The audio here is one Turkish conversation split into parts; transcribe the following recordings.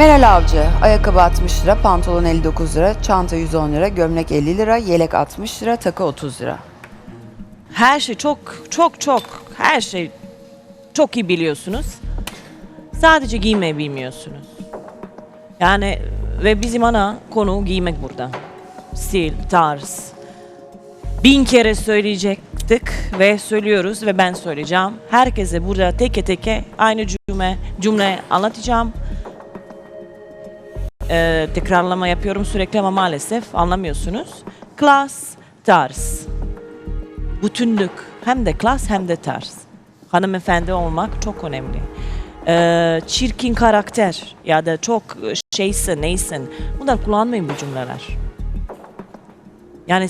Meral Avcı, ayakkabı 60 lira, pantolon 59 lira, çanta 110 lira, gömlek 50 lira, yelek 60 lira, takı 30 lira. Her şey çok çok çok her şey çok iyi biliyorsunuz. Sadece giymeyi bilmiyorsunuz. Yani ve bizim ana konu giymek burada. Stil, tarz. Bin kere söyleyecektik ve söylüyoruz ve ben söyleyeceğim. Herkese burada teke teke aynı cümle, cümle anlatacağım. Ee, tekrarlama yapıyorum sürekli ama maalesef anlamıyorsunuz. Klas, tarz bütünlük hem de klas hem de tarz. Hanımefendi olmak çok önemli. Ee, çirkin karakter ya da çok şeysin neysin bunlar kullanmayın bu cümleler. Yani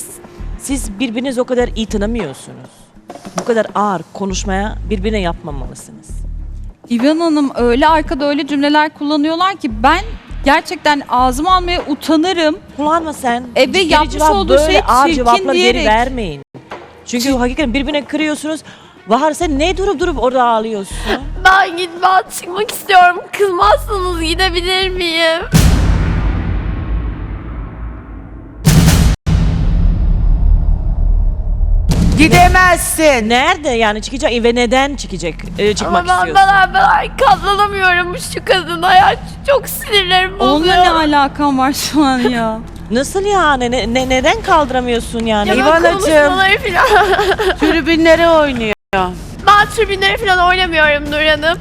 siz birbirinizi o kadar iyi tanımıyorsunuz. Bu kadar ağır konuşmaya birbirine yapmamalısınız. İvan Hanım öyle arkada öyle cümleler kullanıyorlar ki ben gerçekten ağzıma almaya utanırım. Kullanma sen. E ve Geri yapmış cevap olduğu böyle şey ağır çirkin cevapları geri diyerek. vermeyin. Çünkü hakikaten birbirine kırıyorsunuz. Bahar sen ne durup durup orada ağlıyorsun? Ben gitmem çıkmak istiyorum. Kızmazsanız gidebilir miyim? Gidemezsin. Nerede yani çıkacak ve neden çıkacak e, çıkmak Ama ben, istiyorsun? ben, ben katlanamıyorum şu kadına ya. Çok sinirlerim Onunla bozuyor. ne alakan var şu an ya? Nasıl yani? Ne, ne- neden kaldıramıyorsun yani? Ya ben İvanacığım. konuşmaları falan. Tribünlere oynuyor. ben tribünleri falan oynamıyorum Nur Hanım.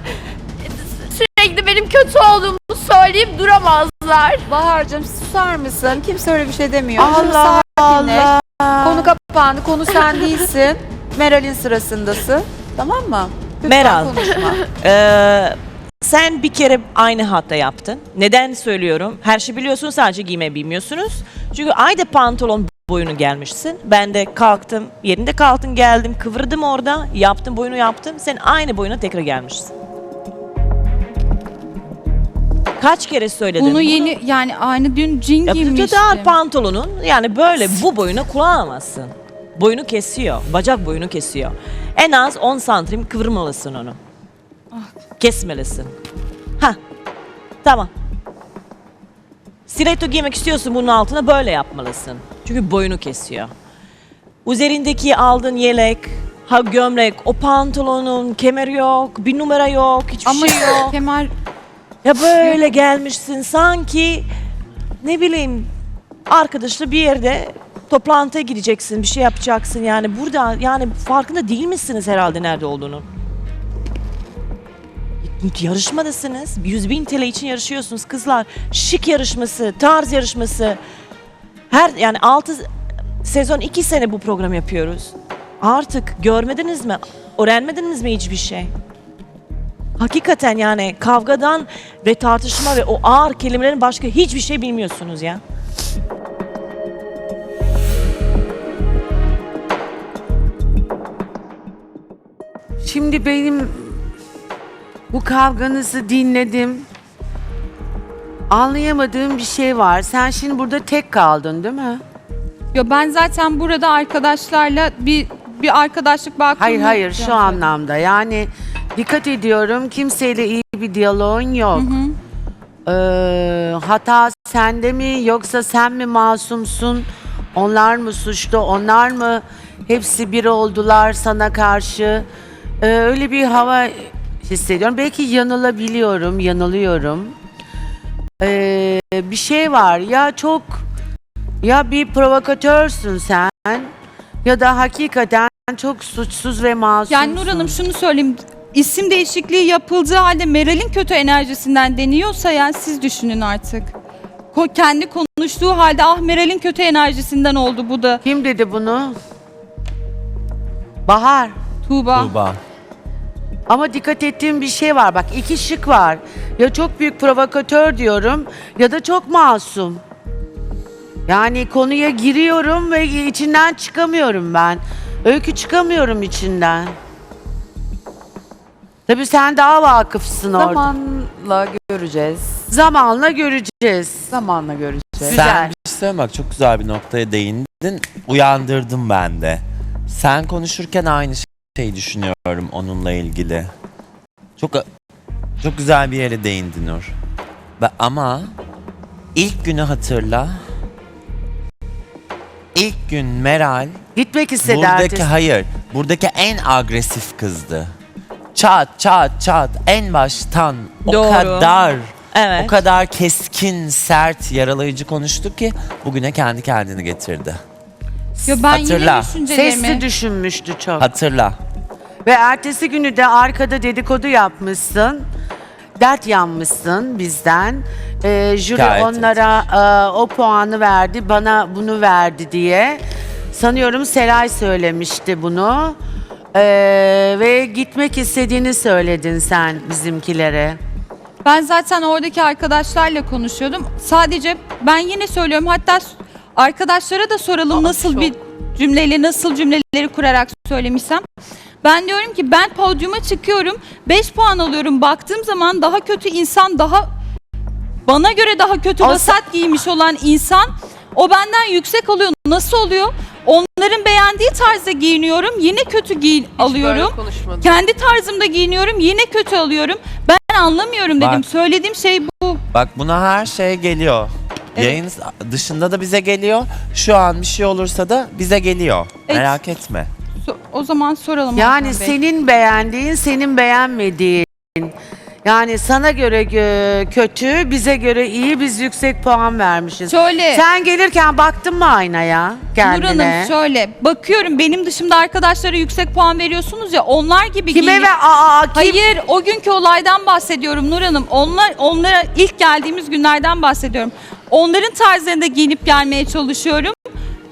Sürekli benim kötü olduğumu söyleyip duramazlar. Bahar'cığım susar mısın? Kimse öyle bir şey demiyor. Şimdi Allah sakinleş. Allah. Konu kapandı, konu sen değilsin. Meral'in sırasındasın. Tamam mı? Lütfen Meral. konuşma. Ee, sen bir kere aynı hata yaptın. Neden söylüyorum? Her şey biliyorsun sadece giymeyi bilmiyorsunuz. Çünkü aynı pantolon boyunu gelmişsin. Ben de kalktım, yerinde kalktın geldim, kıvırdım orada, yaptım boyunu yaptım. Sen aynı boyuna tekrar gelmişsin. Kaç kere söyledim? Bunu yeni yani aynı dün cin giymiştim. dar pantolonun yani böyle bu boyunu kullanamazsın. Boyunu kesiyor. Bacak boyunu kesiyor. En az 10 santim kıvırmalısın onu. Kesmelisin. Ha. Tamam. Stiletto giymek istiyorsun bunun altına böyle yapmalısın. Çünkü boyunu kesiyor. Üzerindeki aldığın yelek, ha gömlek, o pantolonun kemeri yok, bir numara yok, hiçbir Ama şey yok. kemer Ya böyle gelmişsin sanki ne bileyim arkadaşla bir yerde toplantıya gideceksin, bir şey yapacaksın yani burada yani farkında değil misiniz herhalde nerede olduğunu? Yarışmadasınız. 100 bin TL için yarışıyorsunuz kızlar. Şık yarışması, tarz yarışması. Her yani 6 sezon 2 sene bu program yapıyoruz. Artık görmediniz mi? Öğrenmediniz mi hiçbir şey? Hakikaten yani kavgadan ve tartışma ve o ağır kelimelerin başka hiçbir şey bilmiyorsunuz ya. Şimdi benim bu kavganızı dinledim. Anlayamadığım bir şey var. Sen şimdi burada tek kaldın değil mi? ya ben zaten burada arkadaşlarla bir bir arkadaşlık bağı Hayır hayır şu anlamda. Yani dikkat ediyorum kimseyle iyi bir diyaloğun yok. Ee, hata sende mi yoksa sen mi masumsun? Onlar mı suçlu? Onlar mı hepsi bir oldular sana karşı? Ee, öyle bir hava hissediyorum. Belki yanılabiliyorum, yanılıyorum. Ee, bir şey var ya çok ya bir provokatörsün sen ya da hakikaten çok suçsuz ve masumsun. Yani Nur Hanım şunu söyleyeyim. İsim değişikliği yapıldığı halde Meral'in kötü enerjisinden deniyorsa yani siz düşünün artık. Ko- kendi konuştuğu halde ah Meral'in kötü enerjisinden oldu bu da Kim dedi bunu? Bahar. Tuğba. Tuğba. Ama dikkat ettiğim bir şey var. Bak iki şık var. Ya çok büyük provokatör diyorum ya da çok masum. Yani konuya giriyorum ve içinden çıkamıyorum ben. Öykü çıkamıyorum içinden. Tabii sen daha vakıfsın orada. Zamanla göreceğiz. Zamanla göreceğiz. Zamanla göreceğiz. Güzel. Sen bir şey söyleme bak çok güzel bir noktaya değindin. Uyandırdım ben de. Sen konuşurken aynı şeyi düşünüyorum onunla ilgili. Çok çok güzel bir yere değindin Nur. Be- Ama ilk günü hatırla. İlk gün Meral Gitmek istedi buradaki ertesi- hayır, buradaki en agresif kızdı. Çat çat çat en baştan o Doğru. kadar Evet. o kadar keskin, sert, yaralayıcı konuştu ki bugüne kendi kendini getirdi. Ya ben Hatırla. yine düşüncelerimi... Sesli düşünmüştü çok. Hatırla. Ve ertesi günü de arkada dedikodu yapmışsın. Dert yanmışsın bizden. Ee, jüri Şikayet onlara e, o puanı verdi, bana bunu verdi diye. Sanıyorum Seray söylemişti bunu. Ee, ve gitmek istediğini söyledin sen bizimkilere. Ben zaten oradaki arkadaşlarla konuşuyordum. Sadece ben yine söylüyorum hatta s- arkadaşlara da soralım nasıl bir cümleyle nasıl cümleleri kurarak söylemişsem. Ben diyorum ki ben podyuma çıkıyorum 5 puan alıyorum baktığım zaman daha kötü insan daha bana göre daha kötü sa- vasat giymiş olan insan o benden yüksek alıyor. Nasıl oluyor? Onların beğendiği tarzda giyiniyorum yine kötü giyin alıyorum. Kendi tarzımda giyiniyorum yine kötü alıyorum. Ben anlamıyorum dedim. Bak. Söylediğim şey bu. Bak buna her şey geliyor. Evet. Yayın dışında da bize geliyor. Şu an bir şey olursa da bize geliyor. Evet. Merak etme. So- o zaman soralım. Yani Hakan Bey. senin beğendiğin, senin beğenmediğin. Yani sana göre gö- kötü, bize göre iyi, biz yüksek puan vermişiz. Şöyle. Sen gelirken baktın mı aynaya Nur kendine? Hanım şöyle bakıyorum benim dışımda arkadaşlara yüksek puan veriyorsunuz ya onlar gibi Kime giyin- ve aa kim? Hayır o günkü olaydan bahsediyorum Nur Hanım. Onlar onlara ilk geldiğimiz günlerden bahsediyorum. Onların tarzlarında giyinip gelmeye çalışıyorum.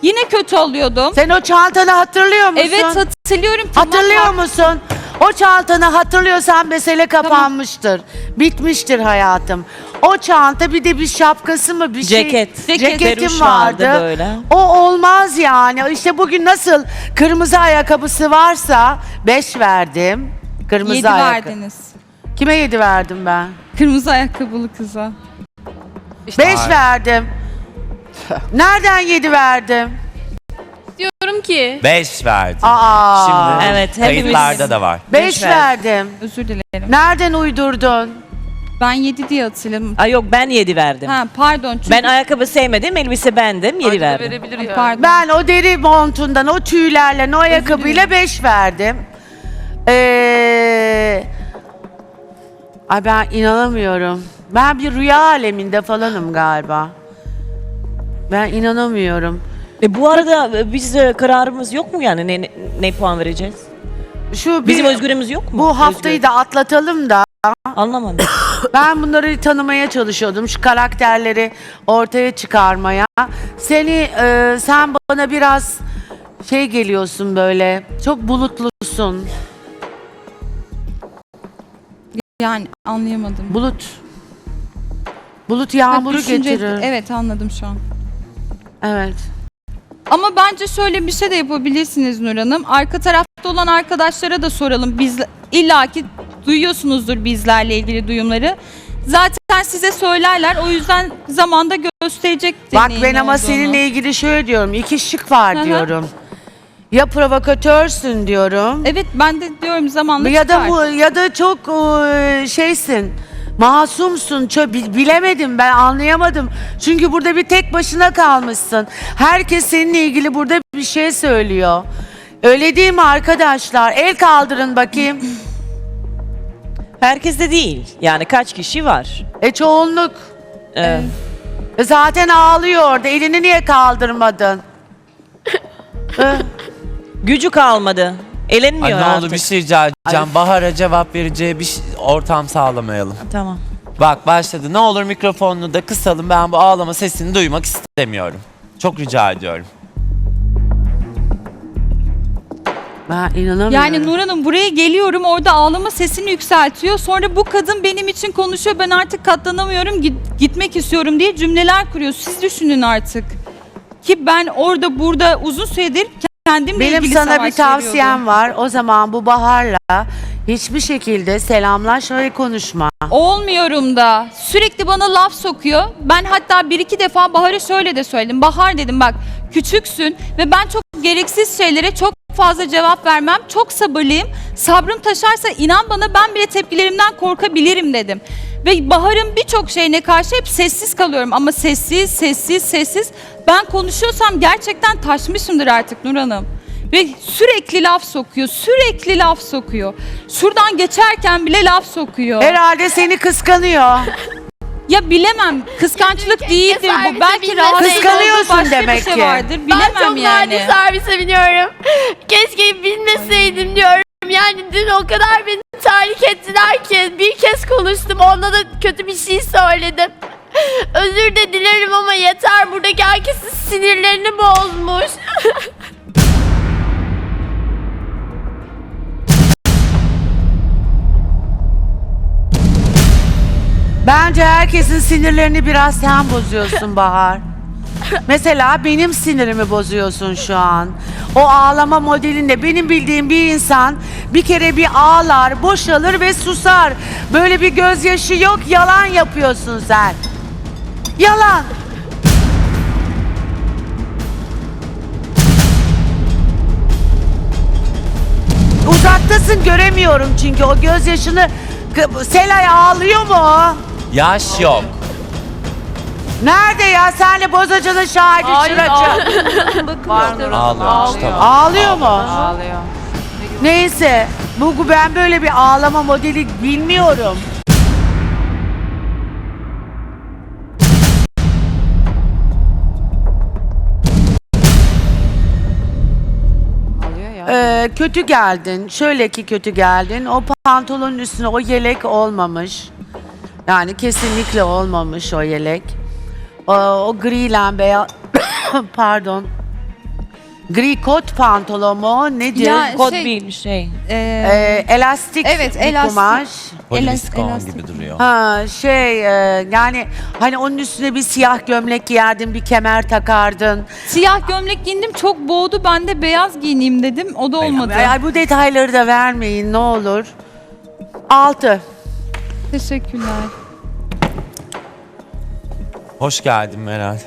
Yine kötü alıyordum. Sen o çantanı hatırlıyor musun? Evet hatırlıyorum. Tamam, Hatırlıyor musun? O çantanı hatırlıyorsan mesele kapanmıştır. Bitmiştir hayatım. O çanta bir de bir şapkası mı bir şey. Ceket. Ceket. Ceketim Peruş vardı. vardı böyle. O olmaz yani. İşte bugün nasıl kırmızı ayakkabısı varsa 5 verdim. Kırmızı Yedi ayakkabı. verdiniz. Kime 7 verdim ben? Kırmızı ayakkabılı kıza. 5 Ay. verdim. Nereden 7 verdim? Diyorum ki 5 verdi. Aa. Şimdi Evet, hepimiz- kayıtlarda da var. 5 beş ver. verdim. Özür dilerim. Nereden uydurdun? Ben 7 diye hatırladım. Ay yok ben 7 verdim. Ha pardon çünkü Ben ayakkabı sevmedim, elbise bendim, 7 verdim. verebilir ya. pardon. Ben o deri montundan, o tüylerle, o ayakkabıyla 5 verdim. Ee, ay ben inanamıyorum. Ben bir rüya aleminde falanım galiba. Ben inanamıyorum. E bu arada e, biz e, kararımız yok mu yani ne, ne, ne puan vereceğiz? Şu bir, Bizim özgürümüz yok mu? bu haftayı da atlatalım da Özgür. Anlamadım. ben bunları tanımaya çalışıyordum. Şu karakterleri ortaya çıkarmaya. Seni e, sen bana biraz şey geliyorsun böyle. Çok bulutlusun. Yani anlayamadım. Bulut. Bulut Ha, yağmuru düşünce- getirir. Evet anladım şu an. Evet. Ama bence şöyle bir şey de yapabilirsiniz Nur Hanım. Arka tarafta olan arkadaşlara da soralım. Biz illaki duyuyorsunuzdur bizlerle ilgili duyumları. Zaten size söylerler. O yüzden zamanda gösterecek Bak ben ama olduğunu. seninle ilgili şöyle diyorum. İki şık var Hı hı. diyorum. Ya provokatörsün diyorum. Evet ben de diyorum zamanla ya da çıkar. bu ya da çok e, şeysin. Masumsun. Çö- bi- bilemedim ben anlayamadım. Çünkü burada bir tek başına kalmışsın. Herkes seninle ilgili burada bir şey söylüyor. Öyle değil mi arkadaşlar? El kaldırın bakayım. Herkes de değil. Yani kaç kişi var? E çoğunluk. Ee, E Zaten ağlıyor orada. Elini niye kaldırmadın? Eh, gücü kalmadı. Ay Elenmiyor ne artık. oldu bir şey rica edeceğim. Bahar'a cevap vereceği bir şey- ortam sağlamayalım. Tamam. Bak başladı. Ne olur mikrofonunu da kısalım. Ben bu ağlama sesini duymak istemiyorum. Çok rica ediyorum. ben inanamıyorum. Yani Nur Hanım buraya geliyorum orada ağlama sesini yükseltiyor. Sonra bu kadın benim için konuşuyor. Ben artık katlanamıyorum git- gitmek istiyorum diye cümleler kuruyor. Siz düşünün artık. Ki ben orada burada uzun süredir kendimle Benim ilgili sana bir savaş tavsiyem veriyordum. var. O zaman bu Bahar'la hiçbir şekilde selamlaş ve konuşma. Olmuyorum da sürekli bana laf sokuyor. Ben hatta bir iki defa Bahar'a şöyle de söyledim. Bahar dedim bak küçüksün ve ben çok gereksiz şeylere çok fazla cevap vermem. Çok sabırlıyım. Sabrım taşarsa inan bana ben bile tepkilerimden korkabilirim dedim. Ve Bahar'ın birçok şeyine karşı hep sessiz kalıyorum ama sessiz, sessiz, sessiz. Ben konuşuyorsam gerçekten taşmışımdır artık Nur Hanım. Ve sürekli laf sokuyor, sürekli laf sokuyor. Şuradan geçerken bile laf sokuyor. Herhalde seni kıskanıyor. Ya bilemem, kıskançlık değildir bu. servise Belki binmeseydim. rahatsız Kıskanıyorsun olduğu başka demek bir şey ki. vardır. ben Bilemem çok yani. nadir servise biniyorum. Keşke bilmeseydim diyorum. Yani dün o kadar beni tahrik ettiler ki bir kez konuştum. Onda da kötü bir şey söyledim. Özür de dilerim ama yeter. Buradaki herkesin sinirlerini bozmuş. Bence herkesin sinirlerini biraz sen bozuyorsun Bahar. Mesela benim sinirimi bozuyorsun şu an. O ağlama modelinde benim bildiğim bir insan bir kere bir ağlar, boşalır ve susar. Böyle bir gözyaşı yok, yalan yapıyorsun sen. Yalan. Uzaktasın göremiyorum çünkü o gözyaşını Selay ağlıyor mu? Yaş yok. Nerede ya? Senle bozacının şahidi şuracı. Ağlıyor. Tamam. Ağlıyor mu? Ağlıyor. Neyse. Bu ben böyle bir ağlama modeli bilmiyorum. Ee, kötü geldin. Şöyle ki kötü geldin. O pantolonun üstüne o yelek olmamış. Yani kesinlikle olmamış o yelek. O, o griyle beyaz pardon. Gri kot pantolon mu? Nedir? Ya, Kod Şey- bir şey. Ee, Ee, elastik Evet, bir elastik. kumaş. Poliviskon elastik. gibi duruyor. Ha şey e, yani hani onun üstüne bir siyah gömlek giyerdin, bir kemer takardın. siyah gömlek giyindim çok boğdu. Ben de beyaz giyineyim dedim. O da olmadı. Ay, ay, bu detayları da vermeyin ne olur. Altı. Teşekkürler. Hoş geldin Meral.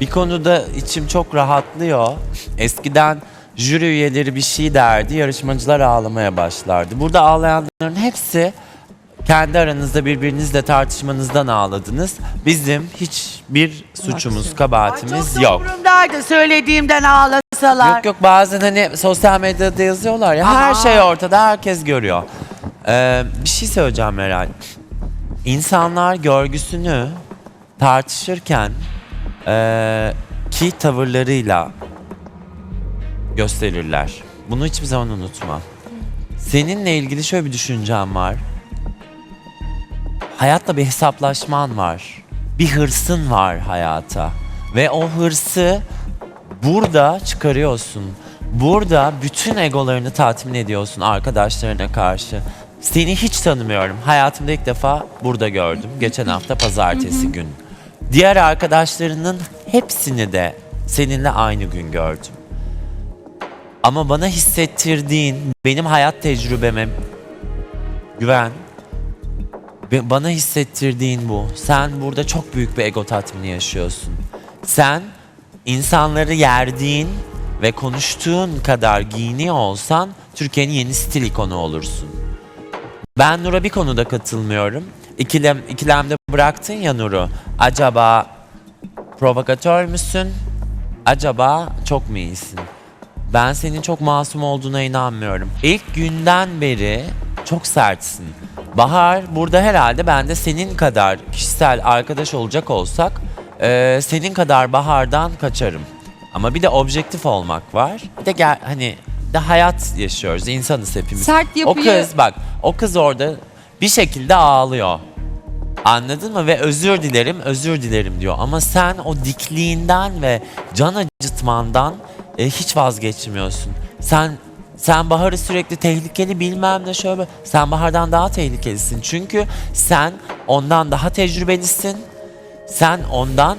Bir konuda içim çok rahatlıyor. Eskiden jüri üyeleri bir şey derdi, yarışmacılar ağlamaya başlardı. Burada ağlayanların hepsi kendi aranızda birbirinizle tartışmanızdan ağladınız. Bizim hiçbir suçumuz, kabahatimiz Çok yok. umurumdaydı söylediğimden ağlasalar. Yok yok bazen hani sosyal medyada yazıyorlar ya her Aha. şey ortada herkes görüyor. Ee, bir şey söyleyeceğim Meral. İnsanlar görgüsünü tartışırken ee, ki tavırlarıyla gösterirler. Bunu hiçbir zaman unutma. Seninle ilgili şöyle bir düşüncem var. Hayatla bir hesaplaşman var. Bir hırsın var hayata. Ve o hırsı burada çıkarıyorsun. Burada bütün egolarını tatmin ediyorsun arkadaşlarına karşı. Seni hiç tanımıyorum. Hayatımda ilk defa burada gördüm. Geçen hafta pazartesi gün. Diğer arkadaşlarının hepsini de seninle aynı gün gördüm. Ama bana hissettirdiğin benim hayat tecrübeme güven. Ve Bana hissettirdiğin bu. Sen burada çok büyük bir ego tatmini yaşıyorsun. Sen insanları yerdiğin ve konuştuğun kadar giyiniyor olsan Türkiye'nin yeni stil ikonu olursun. Ben Nur'a bir konuda katılmıyorum. İkilem, ikilemde bıraktın ya Nur'u. Acaba provokatör müsün? Acaba çok mu iyisin? Ben senin çok masum olduğuna inanmıyorum. İlk günden beri çok sertsin. Bahar burada herhalde ben de senin kadar kişisel arkadaş olacak olsak eee, senin kadar Bahar'dan kaçarım. Ama bir de objektif olmak var. Bir de gel, hani de hayat yaşıyoruz. insanız hepimiz. Sert O yapıyı- kız bak o kız orada bir şekilde ağlıyor. Anladın mı? Ve özür dilerim, özür dilerim diyor. Ama sen o dikliğinden ve can acıtmandan e, hiç vazgeçmiyorsun. Sen sen Bahar'ı sürekli tehlikeli bilmem ne şöyle. Sen Bahar'dan daha tehlikelisin. Çünkü sen ondan daha tecrübelisin. Sen ondan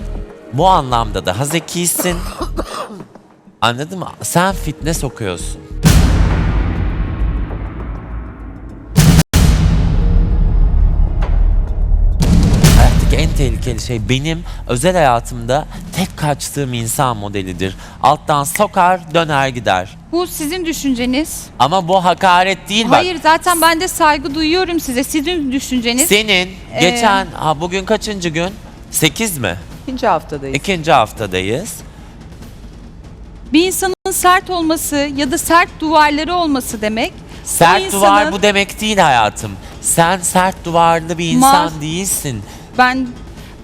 bu anlamda daha zekisin. Anladın mı? Sen fitne sokuyorsun. Tehlikeli şey. Benim özel hayatımda tek kaçtığım insan modelidir. Alttan sokar, döner gider. Bu sizin düşünceniz. Ama bu hakaret değil bak. Hayır zaten ben de saygı duyuyorum size. Sizin düşünceniz. Senin Ee, geçen ha bugün kaçıncı gün? 8 mi? İkinci haftadayız. İkinci haftadayız. Bir insanın sert olması ya da sert duvarları olması demek. Sert insanın- duvar bu demek değil hayatım. Sen sert duvarlı bir insan Mar- değilsin. Ben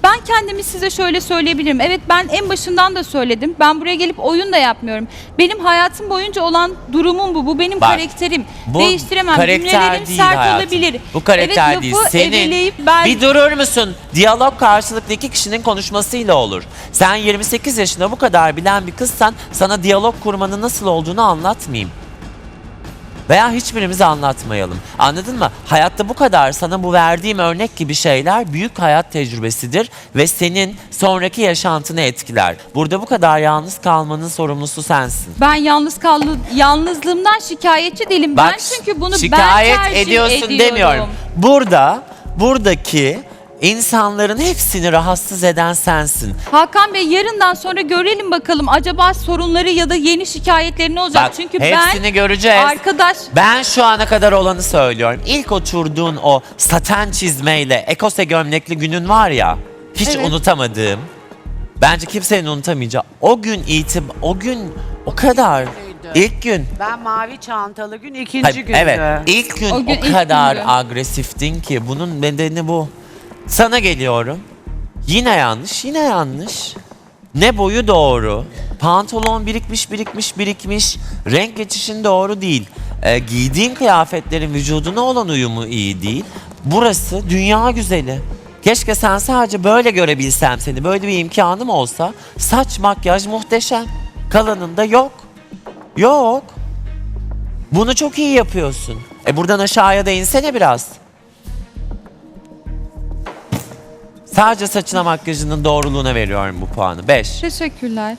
ben kendimi size şöyle söyleyebilirim. Evet ben en başından da söyledim. Ben buraya gelip oyun da yapmıyorum. Benim hayatım boyunca olan durumum bu. Bu benim Bak, karakterim. Bu Değiştiremem. karakter Cümlelerim değil sert hayatım. olabilir. Bu karakter evet, değil. lafı Senin eveleyip ben bir durur musun? Diyalog karşılıklı iki kişinin konuşmasıyla olur. Sen 28 yaşında bu kadar bilen bir kızsan sana diyalog kurmanın nasıl olduğunu anlatmayayım. Veya hiçbirimize anlatmayalım. Anladın mı? Hayatta bu kadar sana bu verdiğim örnek gibi şeyler büyük hayat tecrübesidir ve senin sonraki yaşantını etkiler. Burada bu kadar yalnız kalmanın sorumlusu sensin. ben yalnız kaldı yalnızlığımdan şikayetçi değilim. Bak, ben çünkü bunu şikayet ben tercih ediyorsun ediyorum. demiyorum. Burada buradaki insanların hepsini rahatsız eden sensin. Hakan Bey yarından sonra görelim bakalım acaba sorunları ya da yeni şikayetleri ne olacak? Bak çünkü hepsini ben göreceğiz. arkadaş Ben şu ana kadar olanı söylüyorum. İlk oturduğun o saten çizmeyle ekose gömlekli günün var ya. Hiç Evet. unutamadığım. Bence kimsenin unutamayacağı. O gün itib o gün o kadar ilk gün Ben mavi çantalı gün ikinci Hayır, gündü. Evet. İlk gün O o, gün ilk kadar gündü. agresiftin ki bunun nedeni bu. Sana geliyorum. Yine yanlış, yine yanlış. Ne boyu doğru. Pantolon birikmiş, birikmiş, birikmiş. Renk geçişin doğru değil. Ee, giydiğin kıyafetlerin vücuduna olan uyumu iyi değil. Burası dünya güzeli. Keşke sen sadece böyle görebilsem seni. Böyle bir imkanım olsa. Saç, makyaj muhteşem. Kalanında yok. Yok. Bunu çok iyi yapıyorsun. E buradan aşağıya da insene biraz. Sadece saçına makyajının doğruluğuna veriyorum bu puanı. 5. teşekkürler.